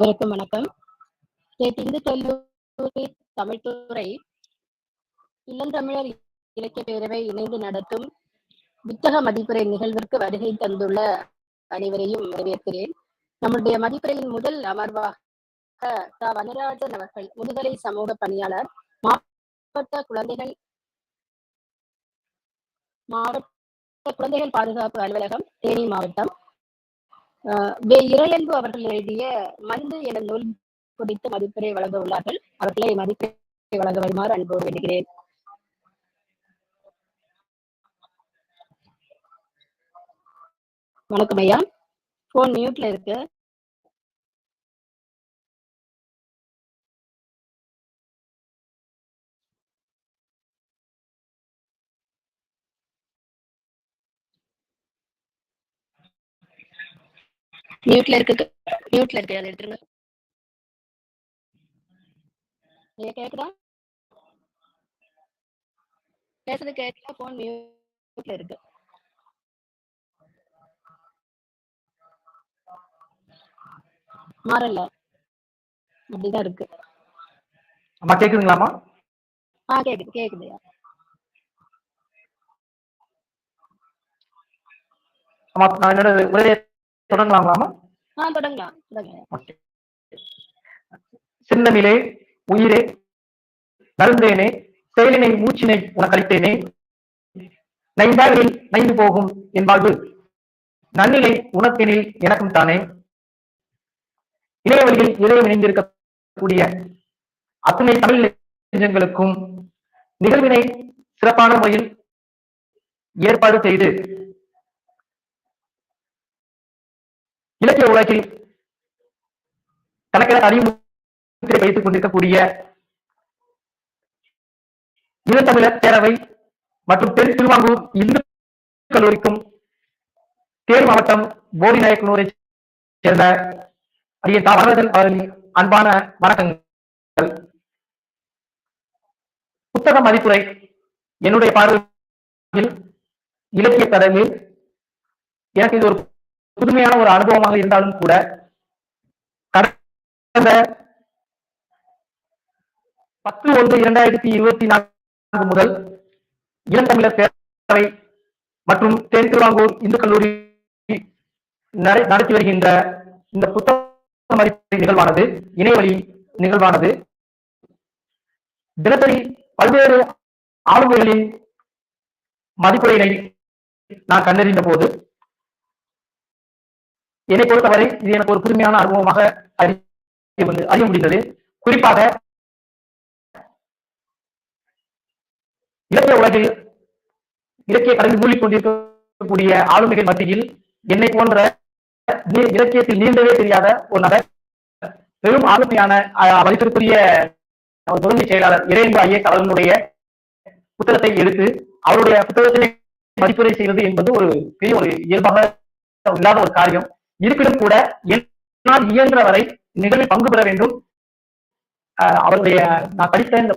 அனைவருக்கும் வணக்கம். நேற்று இந்து கல்லூரி தமிழ்துறை இளந்தமிழர் இலக்கிய பேரவை இணைந்து நடத்தும் புத்தக மதிப்புரை நிகழ்விற்கு வருகை தந்துள்ள அனைவரையும் வரவேற்கிறேன். நம்முடைய மதிப்புரையின் முதல் அமர்வாக த வனராஜன் அவர்கள் முதுகலை சமூக பணியாளர் மாவட்ட குழந்தைகள் மாவட்ட குழந்தைகள் பாதுகாப்பு அலுவலகம் தேனி மாவட்டம். வே இறையன்பு அவர்கள் எழுதிய மந்து என நூல் குறித்து மதிப்புரை வழங்க உள்ளார்கள். அவர்களை மதிப்புரை வழங்க வருமாறு அன்போடு வேண்டுகிறேன். வணக்கம் ஐயா. போன் மியூட்ல இருக்கு. மியூட்ல இருக்கு மியூட்ல இருக்கு அதை எடுத்துருங்க. கேக்குதா? பேசுறது கேட்கல போன் மியூட்ல இருக்கு. மாறல. அப்படிதான் இருக்கு. அம்மா கேக்குதுங்களாம்மா? ஆ கேக்குது கேக்குது என்னோட உரையை தொடங்கலாங்களாம்மா? ஆஹ் தொடங்கலாம். சின்னமிலே உயிரே நருந்தேனே செயலினை மூச்சினை உனக்களித்தேனே. நைந்தாரில் நைந்து போகும் என் வாழ்வு நன்னிலை உனக்கெனில் எனக்கும் தானே. இணையவழியில் இதயம் இணைந்திருக்கக்கூடிய அத்துணை தமிழ் நெஞ்சங்களுக்கும் நிகழ்வினை சிறப்பான முறையில் ஏற்பாடு செய்து இலக்கிய உலகில் கணக்கில் அறிமுகத்தை வைத்துக் கொண்டிருக்கக்கூடிய ஈழத்தமிழர் பேரவை மற்றும் தென் திருவாங்கூர் இந்து கல்லூரிக்கும் தேர் மாவட்டம் போடி நாயக்கனூரை சேர்ந்த அரிய தா. வரதன் அவர்களின் அன்பான வணக்கங்கள். புத்தக மதிப்புரை என்னுடைய பார்வையில் இலக்கிய கதவில் எனக்கு இது ஒரு புதுமையான ஒரு அனுபவமாக இருந்தாலும் கூட கடந்த பத்து ஒன்று இரண்டாயிரத்தி இருபத்தி நான்கு முதல் இளந்தமிழர் பேரவை மற்றும் தென் திருவாங்கூர் இந்து கல்லூரி நடத்தி வருகின்ற இந்த புத்தக நிகழ்வானது இணையவழி நிகழ்வானது தினசரி பல்வேறு ஆளுமைகளின் மதிப்புரையினை நான் கண்டறிந்த போது என்னை பொறுத்தவரை இது எனக்கு ஒரு புதுமையான அனுபவமாக அறிய அறிய முடிந்தது. குறிப்பாக இலக்கிய உலகில் இலக்கிய கடலில் மூழ்கிக் கொண்டிருக்கக்கூடிய ஆளுமைகள் மத்தியில் என்னை போன்ற இலக்கியத்தில் நீண்டவே தெரியாத ஒரு நபர் பெரும் ஆளுமையான மதிப்பிற்குரிய ஒரு முதன்மை செயலாளர் இறையன்பு ஐயக் அவர்களுடைய புத்தகத்தை எடுத்து அவருடைய புத்தகத்தினை மதிப்புரை செய்வது என்பது ஒரு பெரிய ஒரு இயல்பாக இல்லாத ஒரு காரியம். இருப்பினும் கூட என்னால் இயன்ற வரை நிகழ்வில் பங்கு பெற வேண்டும். அவருடைய நான் படித்த இந்த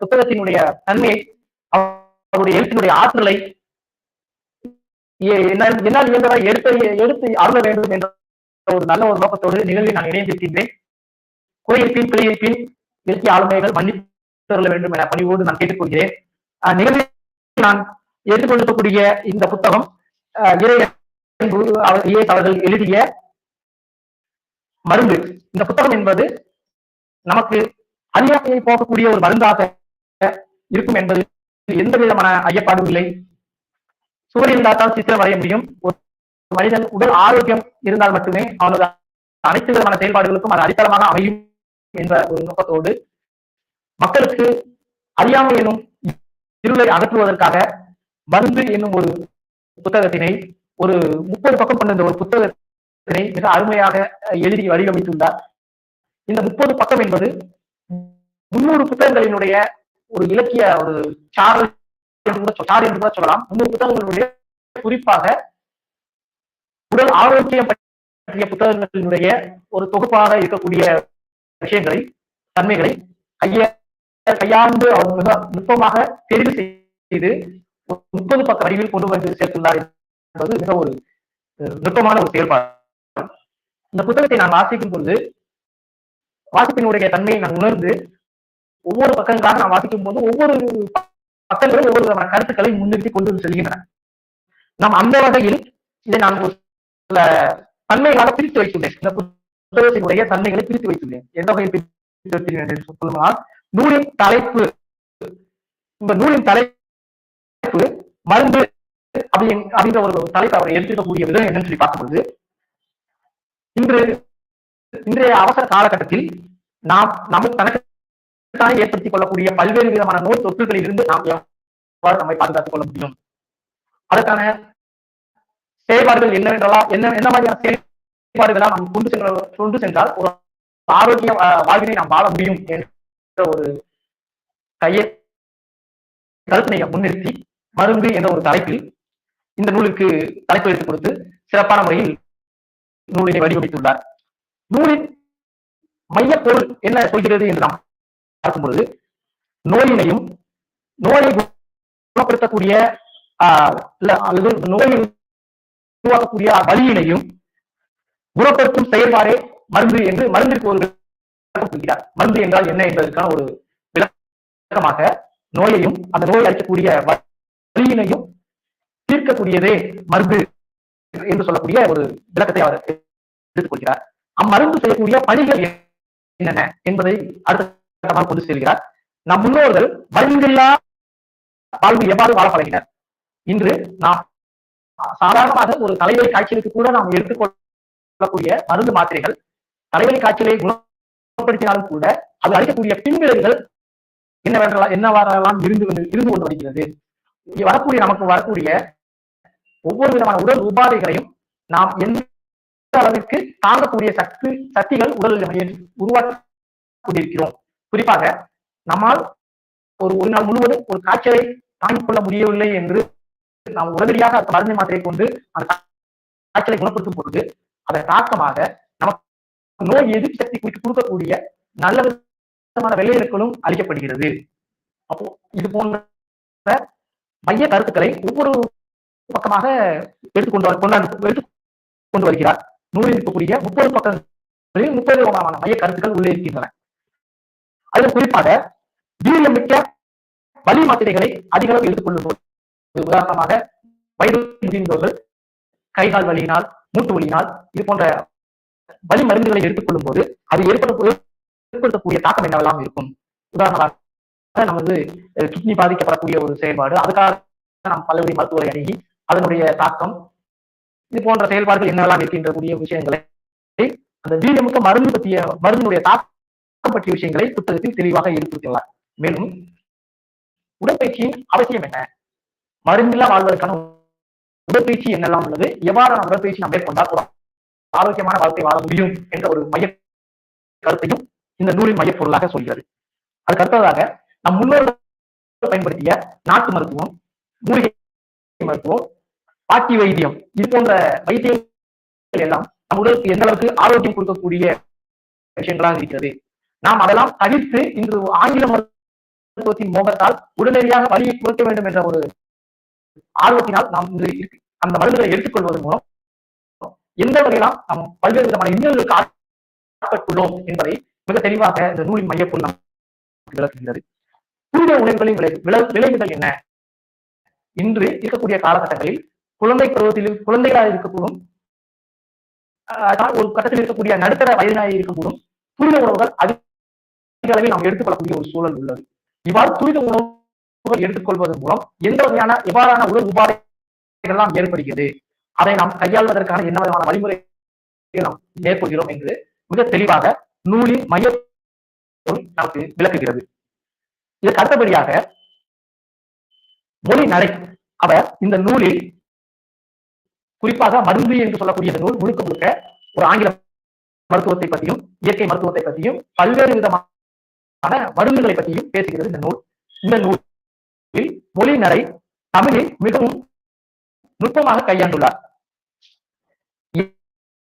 புத்தகத்தினுடைய தன்மையை அவருடைய எழுத்தினுடைய ஆற்றலை என்னால் இயன்றவரை எடுத்து எடுத்து அருள வேண்டும் என்ற ஒரு நல்ல ஒரு நோக்கத்தோடு நிகழ்வில் நான் இணைந்திருக்கின்றேன். குறையிருப்பின் பிழையிருப்பின் இலக்கிய ஆளுமைகள் மன்னித்து வேண்டும் என பணிவோடு நான் கேட்டுக்கொள்கிறேன். அஹ், நிகழ்வில் நான் எடுத்துக்கொண்டிருக்கக்கூடிய இந்த புத்தகம் அஹ், இறை அவர்கள் எழுதிய மருந்து. இந்த புத்தகம் என்பது நமக்கு அறியாமையை போகக்கூடிய ஒரு மருந்தாக இருக்கும் என்பது எந்த விதமான ஐயப்பாடும் இல்லை. சூரியன் தாத்தால் சித்திரம் வரைய முடியும். ஒரு மனிதன் உடல் ஆரோக்கியம் இருந்தால் மட்டுமே அவனது அனைத்து விதமான செயல்பாடுகளுக்கும் அது அடித்தளமாக அமையும் என்ற ஒரு நோக்கத்தோடு மக்களுக்கு அறியாமை எனும் இருளை அகற்றுவதற்காக மருந்து என்னும் ஒரு புத்தகத்தினை ஒரு முப்பது பக்கம் கொண்ட இந்த ஒரு புத்தகத்தினை மிக அருமையாக எழுதி வடிவமைத்துள்ளார். இந்த முப்பது பக்கம் என்பது முன்னூறு புத்தகங்களினுடைய ஒரு இலக்கிய ஒரு சாரல் என்று சாறு என்று கூட சொல்லலாம். முன்னூறு புத்தகங்களுடைய குறிப்பாக உடல் ஆரோக்கியம் பற்றிய புத்தகங்களினுடைய ஒரு தொகுப்பாக இருக்கக்கூடிய விஷயங்களை தன்மைகளை கைய கையாண்டு அவர் மிக நுட்பமாக தெரிவு செய்து முப்பது பக்க வடிவில் கொண்டு வந்து சேர்த்துள்ளார் என்பது மிக ஒரு நுட்பமான ஒரு செயல்பாடு இந்த புத்தகத்தை நான் வாசிக்கும் பொழுது வாசிப்பினுடைய தன்மையை நான் உணர்ந்து ஒவ்வொரு பக்கங்களாக நான் வாசிக்கும் போது ஒவ்வொரு பக்கங்களும் ஒவ்வொரு விதமான கருத்துக்களை முன்னிறுத்தி கொண்டு வந்து செல்கின்றன. நாம் அந்த வகையில் இதை நான் சில தன்மைகளாக பிரித்து வைத்துள்ளேன். இந்த புத்தகத்தினுடைய தன்மைகளை பிரித்து வைத்துள்ளேன். எந்த வகையில் பிரித்து வைத்துள்ளேன் என்று சொல்லுமானால் நூலின் தலைப்பு இந்த நூலின் தலைப்பு மருந்து அப்படி அப்படின்ற ஒரு தலைப்பு அவரை எடுத்துக்கக்கூடிய விதம் என்னன்னு சொல்லி பார்க்கும்போது இன்று இன்றைய அவசர காலகட்டத்தில் நாம் நமக்கு தனக்குத்தானே ஏற்படுத்திக் கொள்ளக்கூடிய பல்வேறு விதமான நோய் தொற்றுகளில் இருந்து நாம் எவ்வாறு நம்மை பாதுகாத்துக் கொள்ள முடியும்? அதற்கான செயல்பாடுகள் என்னவென்றலாம் என்ன என்ன மாதிரியான செயல்பாடுகளா நாம் கொண்டு சென்ற கொண்டு சென்றால் ஒரு ஆரோக்கிய வாழ்வினை நாம் வாழ முடியும் என்ற ஒரு கையை கருத்தினை முன்னிறுத்தி மருந்து என்ற ஒரு தலைப்பில் இந்த நூலுக்கு தலைப்பு எடுத்துக் கொடுத்து சிறப்பான முறையில் நூலினை வடிவமைத்துள்ளார். நூலின் மையப் பொருள் என்ன சொல்கிறது என்று நாம் பார்க்கும் பொழுது நோயினையும் நோயை குணப்படுத்தக்கூடிய அல்லது நோயை உருவாக்கக்கூடிய வழியினையும் குணப்படுத்தும் செயல்பாடே மருந்து என்று மருந்திற்கு ஒரு சொல்கிறார். மருந்து என்றால் என்ன என்பதற்கான ஒரு விளக்கமாக நோயையும் அந்த நோயை அளிக்கக்கூடிய வலியினையும் தீர்க்கக்கூடியதே மருந்து என்று சொல்லக்கூடிய ஒரு விளக்கத்தை அவர் எடுத்துக்கொள்கிறார் அம்மருந்து செய்யக்கூடிய பணிகள் என்னென்ன என்பதை அடுத்த கொண்டு செல்கிறார். நம் முன்னோர்கள் மருந்தில்லா வாழ்வு எவ்வாறு வாழ பழகினர்? இன்று நாம் சாதாரணமாக ஒரு தலைவலி காய்ச்சலுக்கு கூட நாம் எடுத்துக்கொள்ளக்கூடிய மருந்து மாத்திரைகள் தலைவலி காய்ச்சலை குணப்படுத்தினாலும் கூட அது அளிக்கக்கூடிய பின்விளைவுகள் என்னவென்றலாம் என்னவாறெல்லாம் இருந்து இருந்து கொண்டு வருகிறது. வரக்கூடிய நமக்கு வரக்கூடிய ஒவ்வொரு விதமான உடல் உபாதைகளையும் நாம் எந்த அளவிற்கு தாங்கக்கூடிய சக்தி சக்திகள் உடலில் நம்ம கொண்டிருக்கிறோம் குறிப்பாக நம்மால் ஒரு ஒரு நாள் முழுவதும் ஒரு காய்ச்சலை தாங்கிக் கொள்ள முடியவில்லை என்று நாம் உடனடியாக அந்த மருந்து மாத்திரை கொண்டு அந்த காய்ச்சலை குணப்படுத்தும் பொழுது அதன் தாக்கமாக நமக்கு நோய் எதிர்ப்பு சக்தி குறித்து கொடுக்கக்கூடிய நல்ல விதமான வெள்ளையணுக்களும் அளிக்கப்படுகிறது அப்போ இது போன்ற மைய கருத்துக்களை ஒவ்வொரு பக்கமாக எடுத்துக்கொண்டு கொண்டாந்து எடுத்து கொண்டு வருகிறார். நூலில் இருக்கக்கூடிய முப்பது பக்கங்களில் முப்பது விதமான மைய கருத்துக்கள் உள்ளே இருக்கின்றன. அதில் குறிப்பாக வீரியமிக்க வலி மாத்திரைகளை அதிக அளவு எடுத்துக்கொள்ளும் உதாரணமாக வயது முதிர்ந்தவர்கள் கைகால் வலியினால் மூட்டு வலியினால் இது போன்ற வலி மருந்துகளை எடுத்துக்கொள்ளும் போது அது ஏற்பட ஏற்படுத்தக்கூடிய தாக்கம் என்னவெல்லாம் இருக்கும்? உதாரணமாக நமது கிட்னி பாதிக்கப்படக்கூடிய ஒரு செயல்பாடு அதுக்காக நாம் பல்வேறு மருத்துவரை அணுகி அதனுடைய தாக்கம் இது போன்ற செயல்பாடுகள் என்னெல்லாம் இருக்கின்ற கூடிய விஷயங்களை அந்த வீரியமிக்க மருந்து பற்றிய மருந்தினுடைய தாக்கம் பற்றிய விஷயங்களை புத்தகத்தில் தெளிவாக எடுத்துள்ளார் மேலும் உடற்பயிற்சியின் அவசியம் என்ன? மருந்தில்லா வாழ்வதற்கான உடற்பயிற்சி என்னெல்லாம் உள்ளது? எவ்வாறான உடற்பயிற்சி நாம் மேற்கொண்டால் ஒரு ஆரோக்கியமான வாழ்க்கை வாழ முடியும் என்ற ஒரு மைய கருத்தையும் இந்த நூலின் மையப் பொருளாக சொல்கிறது. அதுக்கு அடுத்ததாக நம் முன்னோர்கள் பயன்படுத்திய நாட்டு மருத்துவம் மூலிகை மருத்துவம் பாட்டி வைத்தியம். இது போன்ற வைத்தியங்கள் எல்லாம் நம் உடலுக்கு எந்த அளவுக்கு ஆரோக்கியம் கொடுக்கக்கூடிய விஷயங்களாக இருக்கிறது. நாம் அதெல்லாம் தவிர்த்து இன்று ஆங்கில மருத்துவத்தின் மோகத்தால் உடனடியாக வலியை குறைக்க வேண்டும் என்ற ஒரு ஆர்வத்தினால் நாம் இன்று அந்த மருந்துகளை எடுத்துக்கொள்வதன் மூலம் எந்த வகையெல்லாம் நாம் பல்வேறு விதமான இன்னல்களுக்கு ஆட்பட்டுள்ளோம் என்பதை மிக தெளிவாக இந்த நூலின் மையப்பொருள் நமக்கு விளக்குகிறது. துரித உணவுகளின் விளை விளை- விளைவுகள் என்ன? இன்று இருக்கக்கூடிய காலகட்டங்களில் குழந்தை பருவத்தில் குழந்தைகளாக இருக்கக்கூடும். ஒரு கட்டத்தில் இருக்கக்கூடிய நடுத்தர வயதினாக இருக்கக்கூடும். துரித உணவுகள் அதிக அளவில் நாம் எடுத்துக்கொள்ளக்கூடிய ஒரு சூழல் உள்ளது. இவ்வாறு துரித உணவுகள் எடுத்துக்கொள்வதன் மூலம் எந்த வகையான எவ்வாறான உடல் உபாதைகள்லாம் ஏற்படுகிறது? அதை நாம் கையாள்வதற்கான என்ன விதமான வழிமுறை நாம் மேற்கொள்கிறோம் என்று மிக தெளிவாக நூலின் மைய நமக்கு விளக்குகிறது. இதற்கு அடுத்தபடியாக மொழி நடை. அவர் இந்த நூலில் குறிப்பாக மருந்து என்று சொல்லக்கூடிய நூல் முழுக்க முழுக்க ஒரு ஆங்கில மருத்துவத்தை பற்றியும் இயற்கை மருத்துவத்தை பற்றியும் பல்வேறு விதமான மருந்துகளை பற்றியும் பேசுகிறது இந்த நூல். இந்த நூலில் மொழி நடை தமிழில் மிகவும் நுட்பமாக கையாண்டுள்ளார்.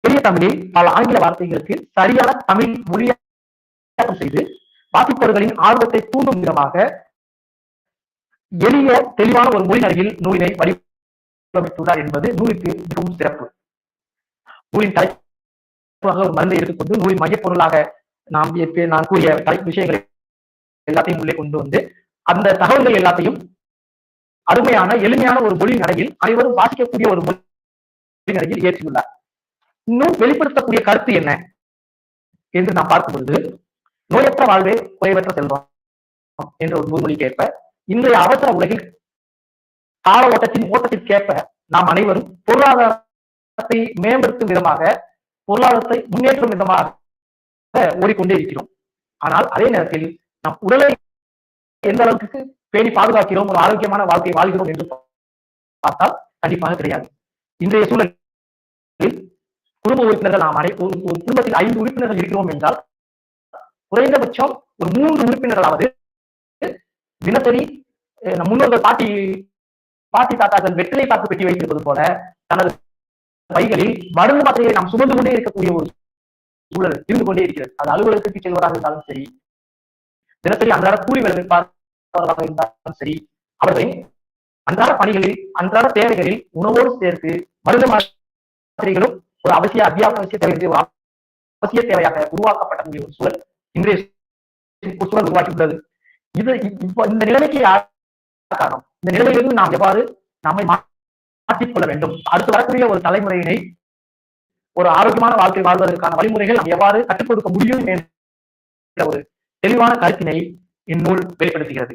எளிய தமிழில் பல ஆங்கில வார்த்தைகளுக்கு சரியான தமிழ் மொழியாக்கம் செய்து வாசிப்பவர்களின் ஆர்வத்தை தூண்டும் விதமாக எளிய தெளிவான ஒரு மொழி நடையில் நூலினை வடிவமைத்துள்ளார் என்பது நூலுக்கு மிகவும் சிறப்பு. நூலின் தலைப்பாக ஒரு மருந்தை எடுத்துக்கொண்டு நூலின் மையப்பொருளாக நாம் நான் கூறிய தலை விஷயங்களை எல்லாத்தையும் உள்ளே கொண்டு வந்து அந்த தகவல்கள் எல்லாத்தையும் அருமையான எளிமையான ஒரு மொழி நடையில் அனைவரும் வாசிக்கக்கூடிய ஒரு மொழி நடையில் இயற்றியுள்ளார். இன்னும் வெளிப்படுத்தக்கூடிய கருத்து என்ன என்று நாம் பார்க்கும் பொழுது நோயற்ற வாழ்வே குறைவற்ற செல்வம் என்ற ஒரு முன்மொழிக்கேற்ப இன்றைய அவசர உலகில் கால ஓட்டத்தின் ஓட்டத்திற்கேற்ப நாம் அனைவரும் பொருளாதாரத்தை மேம்படுத்தும் விதமாக பொருளாதாரத்தை முன்னேற்றும் விதமாக ஓடிக்கொண்டே இருக்கிறோம். ஆனால் அதே நேரத்தில் நம் உடலை எந்த அளவுக்கு பேணி பாதுகாக்கிறோம் ஒரு ஆரோக்கியமான வாழ்க்கை வாழ்கிறோம் என்று பார்த்தால் கண்டிப்பாக கிடையாது. இன்றைய சூழலில் குடும்ப உறுப்பினர்கள் நாம் அனை ஒரு குடும்பத்தில் ஐந்து உறுப்பினர்கள் இருக்கிறோம் என்றால் குறைந்தபட்சம் ஒரு மூன்று உறுப்பினர்களாவது தினசரி நம் முன்னோர்கள் பாட்டி பாட்டி தாத்தாக்கள் வெற்றிலை பாக்கு பெட்டி வைத்திருப்பது போல தனது பைகளில் மருந்து மாத்திரையை நாம் சுமந்து கொண்டே இருக்கக்கூடிய ஒரு சூழல் இருந்து கொண்டே இருக்கிறது. அது அலுவலகத்துக்கு செல்வதாக இருந்தாலும் சரி தினசரி அன்றாட கூலி வேலை பார்ப்பவர்களாக இருந்தாலும் சரி அவர்களை அன்றாட பணிகளில் அன்றாட தேவைகளில் உணவோடு சேர்த்து மருந்து மாத்திரைகளும் ஒரு அவசிய அத்தியாவசிய தேவை ஒரு அவசிய தேவையாக உருவாக்கப்படக்கூடிய ஒரு சூழல் இன்றைய சூழல் உருவாக்கியுள்ளது. இது இப்போ இந்த நிலைமைக்கு யார் காரணம். இந்த நிலையிலிருந்து நாம் எவ்வாறு நம்மை மாற்றிக்கொள்ள வேண்டும்? அடுத்து வரக்கூடிய ஒரு தலைமுறையினை ஒரு ஆரோக்கியமான வாழ்க்கை வாழ்வதற்கான வழிமுறைகள் நாம் எவ்வாறு கற்றுக் கொடுக்க முடியும் என்ற ஒரு தெளிவான கருத்தினை இந்நூல் வெளிப்படுத்துகிறது.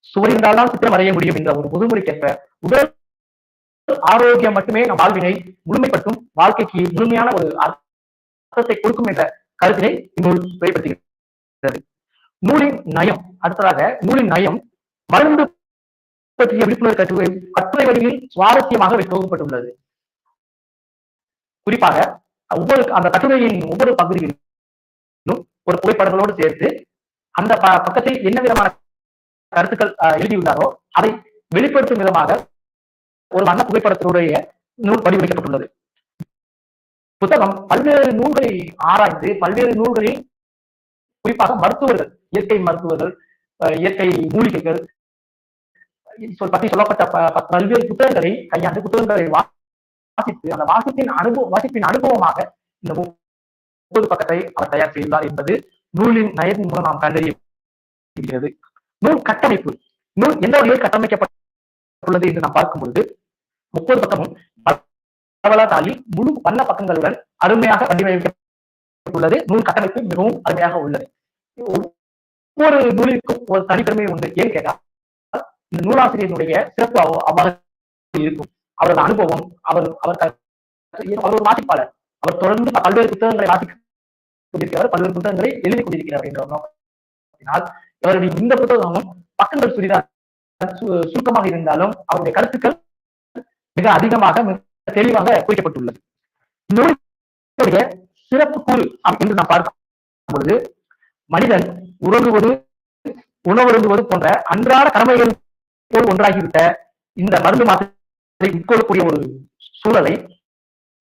சுவர் இருந்தால்தான் சித்திரம் வரைய முடியும் என்ற ஒரு முதுமொழிக்கேற்ப உடல் ஆரோக்கியம் மட்டுமே நம் வாழ்வினை முழுமைப்படுத்தும் வாழ்க்கைக்கு முழுமையான ஒரு அர்த்தத்தை கொடுக்கும் என்ற கருத்தினை இந்நூல் வெளிப்படுத்துகிறது. நூலின் நயம் அடுத்ததாக நூலின் நயம் மருந்து பற்றிய விழிப்புணர்வு கட்டுரை கட்டுரை வழியில் சுவாரஸ்யமாக தொகுக்கப்பட்டுள்ளது குறிப்பாக ஒவ்வொரு அந்த கட்டுரையின் ஒவ்வொரு பகுதியிலும் ஒரு புகைப்படங்களோடு சேர்த்து அந்த ப- பக்கத்தில் என்ன விதமான கருத்துக்கள் அஹ், எழுதியுள்ளாரோ அதை வெளிப்படுத்தும் விதமாக ஒரு வண்ண புகைப்படத்தினுடைய நூல் வடிவமைக்கப்பட்டுள்ளது. புத்தகம் பல்வேறு நூல்களை ஆராய்ந்து பல்வேறு நூல்களில் குறிப்பாக மருத்துவர்கள் இயற்கை மருத்துவர்கள் இயற்கை மூலிகைகள் பற்றி சொல்லப்பட்ட ப- பல்வேறு புத்தகங்களை கையாண்டு புத்தகங்களை வாசித்து அந்த வாசிப்பின் அனுபவம் வாசிப்பின் அனுபவமாக இந்த முப்பது பக்கத்தை அவர் தயார் செய்தார் என்பது நூலின் நயத்தின் மூலம் நாம் கண்டறியப்படுகிறது. நூல் கட்டமைப்பு நூல் எந்த வகையில் கட்டமைக்கப்பட்டுள்ளது என்று நாம் பார்க்கும் பொழுது முப்பது பக்கமும் பரவலா முழு வண்ண பக்கங்களுடன் அருமையாக வடிவமைக்கப்பட்டுள்ளது. நூல் கட்டமைப்பு மிகவும் அருமையாக உள்ளது. ஒவ்வொரு நூலிற்கும் ஒரு தனித்தன்மை உண்டு. ஏன் கேட்டால் இந்த நூலாசிரியனுடைய சிறப்பு அவ்வாறு இருக்கும். அவரது அனுபவம் அவர் அவர் அவர் ஒரு வாசிப்பாளர். அவர் தொடர்ந்து பல்வேறு புத்தகங்களை வாசிக்க கொண்டிருக்கிறார் பல்வேறு புத்தகங்களை எழுதி கொண்டிருக்கிறார் என்ற நோக்கத்தினால் இவருடைய இந்த புத்தகமும் பக்கங்கள் சுரிதான் சுருக்கமாக இருந்தாலும் அவருடைய கருத்துக்கள் மிக அதிகமாக மிக தெளிவாக குறிக்கப்பட்டுள்ளது. நூலுடைய சிறப்பு கூறு என்று நாம் பார்க்கும் பொழுது மனிதன் உறங்குவது உணவருந்துவது போன்ற அன்றாட கடமைகள் போல் ஒன்றாகிவிட்ட இந்த மருந்து மாத்திரை உட்கொள்ளக்கூடிய ஒரு சூழலை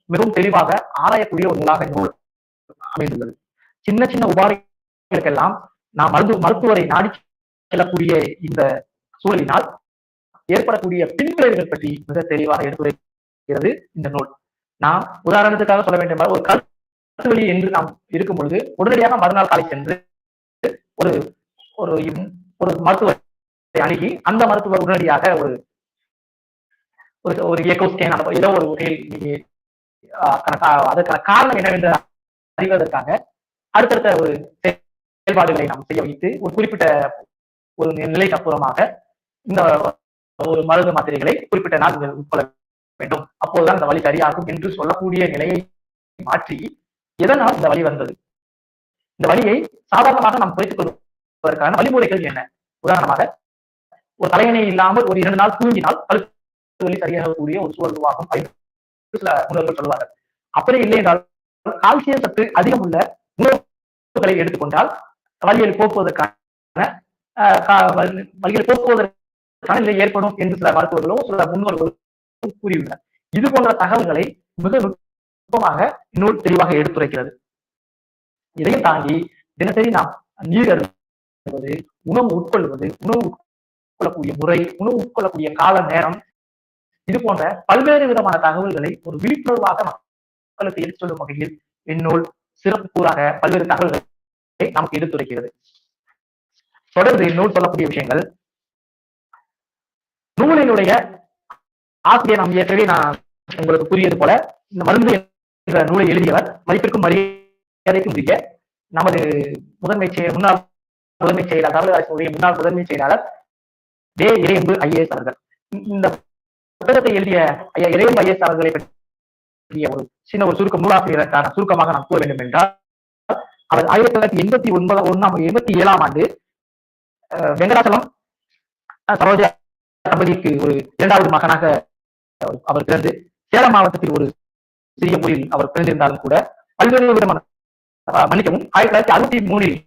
மிகவும் தெளிவாக ஆராயக்கூடிய ஒரு நூலாக நூல் அமைந்துள்ளது. சின்ன சின்ன உபாதைகளுக்கெல்லாம் நாம் மருந்து மருத்துவரை நாடி செல்லக்கூடிய இந்த சூழலினால் ஏற்படக்கூடிய பின்விளைவுகள் பற்றி மிக தெளிவாக எடுத்துரைக்கிறது இந்த நூல். நாம் உதாரணத்துக்காக சொல்ல வேண்டும் ஒரு கருத்து வழி என்று நாம் இருக்கும் பொழுது உடனடியாக மறுநாள் காலை சென்று ஒரு ஒரு இம்- ஒரு அணுகி அந்த மருத்துவர் உடனடியாக ஒரு ஒரு ஒரு ஸ்கேன் ஏதோ ஒரு வகையில் அதற்கான காரணம் என்னவென்று அறிவதற்காக அடுத்தடுத்த ஒரு செயல்பாடுகளை நாம் செய்ய வைத்து ஒரு குறிப்பிட்ட ஒரு நிலைக்கு அப்புறமாக இந்த ஒரு மருந்து மாத்திரைகளை குறிப்பிட்ட நாள் நீங்கள் உட்கொள்ள வேண்டும். அப்போதுதான் இந்த வழி சரியாகும் என்று சொல்லக்கூடிய நிலையை மாற்றி எதனால் இந்த வழி வந்தது? இந்த வழியை சாதாரணமாக நாம் குறைத்துக் கொள்வதற்கான வழிமுறைகள் என்ன? உதாரணமாக ஒரு தலையணை இல்லாமல் ஒரு இரண்டு நாள் தூங்கினால் கழுத்து வலி சரியாகக்கூடிய ஒரு சூழல் உருவாகும் சில முன்னோர்கள் சொல்லுவார்கள் அப்படி இல்லை என்றால் கால்சியம் சத்து அதிகம் உள்ள உணவுகளை எடுத்துக்கொண்டால் வலியை போக்குவதற்கான ஆஹ், போக்குவதற்கான நிலை ஏற்படும் என்று சில மருத்துவர்களோ சில முன்னோர்களும் கூறியுள்ளனர். இது போன்ற தகவல்களை மிக நுட்பமாக நூல் தெளிவாக எடுத்துரைக்கிறது. இதையும் தாண்டி தினசரி நாம் நீர் அருந்துவது உணவு உட்கொள்வது உணவு உட்கொள்ளக்கூடிய முறை உணவு உட்கொள்ளக்கூடிய கால நேரம் இது போன்ற பல்வேறு விதமான தகவல்களை ஒரு விழிப்புணர்வாக மக்களுக்கு எடுத்து சொல்லும் வகையில் இந்நூல் சிறப்பு கூறாக பல்வேறு தகவல்களை நமக்கு எடுத்துரைக்கிறது. தொடர்ந்து இந்நூல் சொல்லக்கூடிய விஷயங்கள். நூலினுடைய ஆசிரியர் நாம் ஏற்கனவே நான் உங்களுக்கு கூறியது போல இந்த மருந்து என்ற நூலை எழுதியவர் மதிப்பிற்கும் மரியாதைக்கும் உரிய நமது முதன்மை செயல் முன்னாள் முதன்மை செயலாளர் தமிழக அரசுடைய முன்னாள் முதன்மை செயலாளர் டே இறையன்பு ஐஏஎஸ் அவர்கள். இந்த புத்தகத்தை எழுதிய ஐயா இறையன்பு ஐஏஎஸ் அவர்களை பற்றிய ஒரு சின்ன ஒரு சுருக்கம் நூலாசிரியருக்கான சுருக்கமாக நாம் கூற வேண்டும் என்றால் அவர் ஆயிரத்தி தொள்ளாயிரத்தி எண்பத்தி ஒன்பது ஒன்னாம் எண்பத்தி ஏழாம் ஆண்டு அஹ், வெங்கடாச்சலம் அஹ், சரோஜா தம்பதிக்கு ஒரு இரண்டாவது மகனாக அவர் பிறந்து சேலம் மாவட்டத்தில் ஒரு சிறிய ஊரில் அவர் பிறந்திருந்தாலும் கூட பல்வேறு விதமான மன்னிக்கவும் ஆயிரத்தி தொள்ளாயிரத்தி அறுபத்தி மூணில்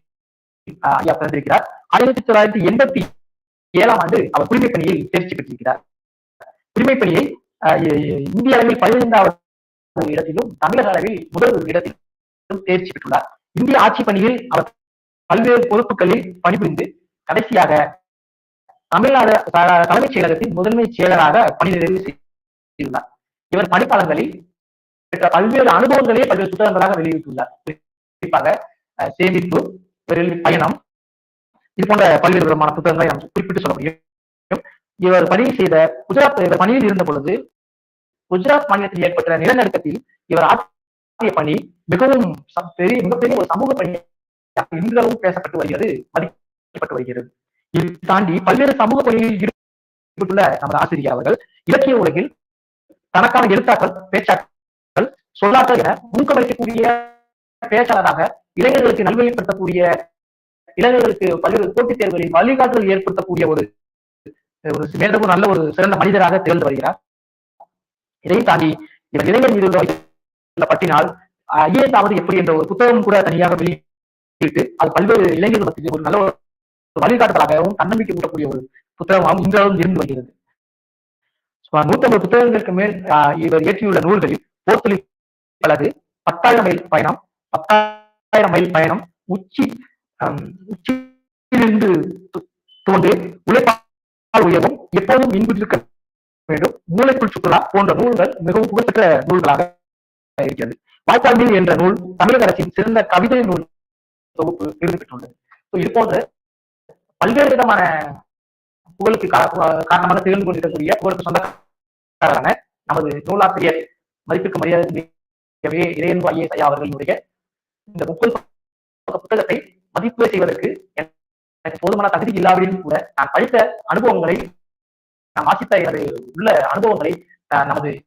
ஐயா பிறந்திருக்கிறார். ஆயிரத்தி தொள்ளாயிரத்தி எண்பத்தி ஏழாம் ஆண்டு அவர் குடிமை பணியில் தேர்ச்சி பெற்றிருக்கிறார். குடிமை பணியை இந்திய அளவில் பதினைந்தாவது இடத்திலும் தமிழக அளவில் முதல் இடத்திலும் தேர்ச்சி பெற்றுள்ளார். இந்திய ஆட்சி பணியில் அவர் பல்வேறு பொறுப்புகளில் பணிபுரிந்து கடைசியாக தமிழ்நாடு த- தலைமைச் செயலகத்தின் முதன்மை செயலராக பணி நிறைவு செய்துள்ளார். இவர் பணிக்காலங்களில் பெற்ற பல்வேறு அனுபவங்களே பல்வேறு புத்தகங்களாக வெளியிட்டுள்ளார். குறிப்பாக சேமிப்பு பயணம் இது போன்ற பல்வேறு விதமான புத்தகங்களை நாம் குறிப்பிட்டு சொல்ல முடியும். இவர் பணி செய்த குஜராத் இவர் பணியில் இருந்த பொழுது குஜராத் மாநிலத்தில் ஏற்பட்ட நிலநடுக்கத்தில் இவர் ஆற்றிய பணி மிகவும் பெரிய மிகப்பெரிய ஒரு சமூக பணி இன்றளவும் பேசப்பட்டு வருகிறது மதிக்கப்பட்டு வருகிறது. இது தாண்டி பல்வேறு சமூக பணியில் ஈடுபட்டுள்ள நமது ஆசிரியர் அவர்கள் இலக்கிய உலகில் தனக்கான எழுத்தாக்கள் பேச்சாக்கள் சொல்லாக்கள் என ஊக்கமளிக்கக்கூடிய பேச்சாளராக இளைஞர்களுக்கு நல்வழிப்படுத்தக்கூடிய இளைஞர்களுக்கு பல்வேறு போட்டித் தேர்வுகளில் வழிகாட்டுதல் ஏற்படுத்தக்கூடிய ஒரு ஒரு மேலும் நல்ல ஒரு சிறந்த மனிதராக திகழ்ந்து வருகிறார். இதையும் தாண்டி இவர் இளைஞர் மீது பற்றினால் ஐஏஎஸ் ஆவது எப்படி என்ற ஒரு புத்தகம் கூட தனியாக வெளியிட்டு அது பல்வேறு இளைஞர்கள் மத்தியில் ஒரு நல்ல ஒரு வழிகாட்டுதலாகவும் தன்னம்பிக்கை ஊட்டக்கூடிய ஒரு புத்தகமாகவும் இன்றளவும் இருந்து வருகிறது. சுமார் நூத்தம்பது புத்தகங்களுக்கு மேல் இவர் இயற்றியுள்ள நூல்களில் போர்த்தொழில் பலது பத்தாயிரம் மைல் பயணம் பத்தாயிரம் மைல் பயணம் உச்சி ஆம், தோன்றி உழைப்பால் உயர்வும் எப்போதும் இன்புற்றிருக்க வேண்டும். மூளைக்குள் சுற்றுலா போன்ற நூல்கள் மிகவும் புகழ்பெற்ற நூல்களாக இருக்கிறது. வாய்ப்பால் என்ற நூல் தமிழக அரசின் சிறந்த கவிதை நூல் தொகுப்பு விருது பெற்றுள்ளது. இது போன்ற பல்வேறு விதமான புகழுக்கு காரணமாக திகழ்ந்து கொண்டிருக்கக்கூடிய புகழுக்கு சொந்தக்காரரான நமது நூலாசிரியர் மதிப்பிற்கு மரியாதை இறையன்பு ஐஏஎஸ் ஐயா அவர்களுடைய இந்த முப்பது புத்தகத்தை மதிப்பு செய்வதற்கு எனக்கு போதுமான தகுதி இல்லாவிடிலும் கூட நான் படித்த அனுபவங்களை நான் வாசித்த எனது உள்ள அனுபவங்களை நமது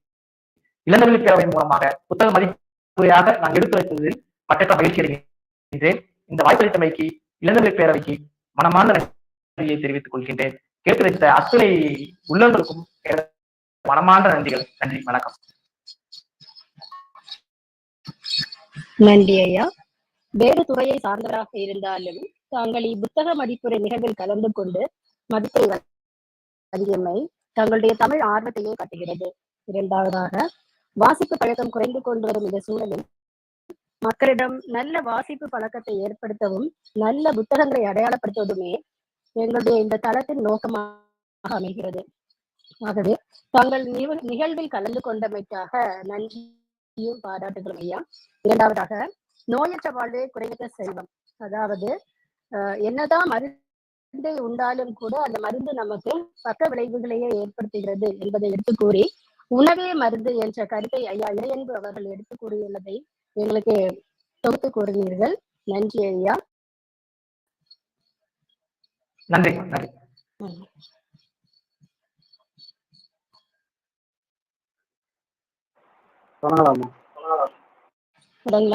இளநவெளி பேரவை மூலமாக புத்தக மதிப்புரையாக நான் எடுத்து எடுத்துரைத்ததில் மற்ற மகிழ்ச்சி அடைகின்றேன். இந்த வாய்ப்பளித்தமைக்கு இளநவெளி பேரவைக்கு மனமார்ந்த நன்றியை தெரிவித்துக் கொள்கின்றேன். கேட்டு வைத்த அத்தனை உள்ளங்களுக்கும் எனது மனமார்ந்த நன்றிகள். நன்றி. வணக்கம். நன்றி ஐயா. வேறு துறையை சார்ந்தவராக இருந்தாலும் தாங்கள் இப்புத்தக மதிப்புரை நிகழ்வில் கலந்து கொண்டு மதிப்பை அதிகமை தங்களுடைய தமிழ் ஆர்வத்தையே காட்டுகிறது. இரண்டாவதாக வாசிப்பு பழக்கம் குறைந்து கொண்டு வரும் இந்த சூழலில் மக்களிடம் நல்ல வாசிப்பு பழக்கத்தை ஏற்படுத்தவும் நல்ல புத்தகங்களை அடையாளப்படுத்துவதுமே எங்களுடைய இந்த தளத்தின் நோக்கமாக அமைகிறது. ஆகவே தாங்கள் நிகழ்- நிகழ்வில் கலந்து கொண்டமைக்காக நன்றியும் பாராட்டுகளும் ஐயா. இரண்டாவதாக நோயற்ற வாழ்வே குறைவற்ற செல்வம். அதாவது என்னதான் மருந்தை உண்டாலும் கூட அந்த மருந்து நமக்கு பக்க விளைவுகளையே ஏற்படுத்துகிறது என்பதை எடுத்து கூறி உணவே மருந்து என்ற கருத்தை ஐயா இறையன்பு அவர்கள் எடுத்து கூறியுள்ளதை எங்களுக்கு தொகுத்து கூறினீர்கள் நன்றி ஐயா. நன்றி நன்றி. தொடங்கலாமா தொடங்கலாம்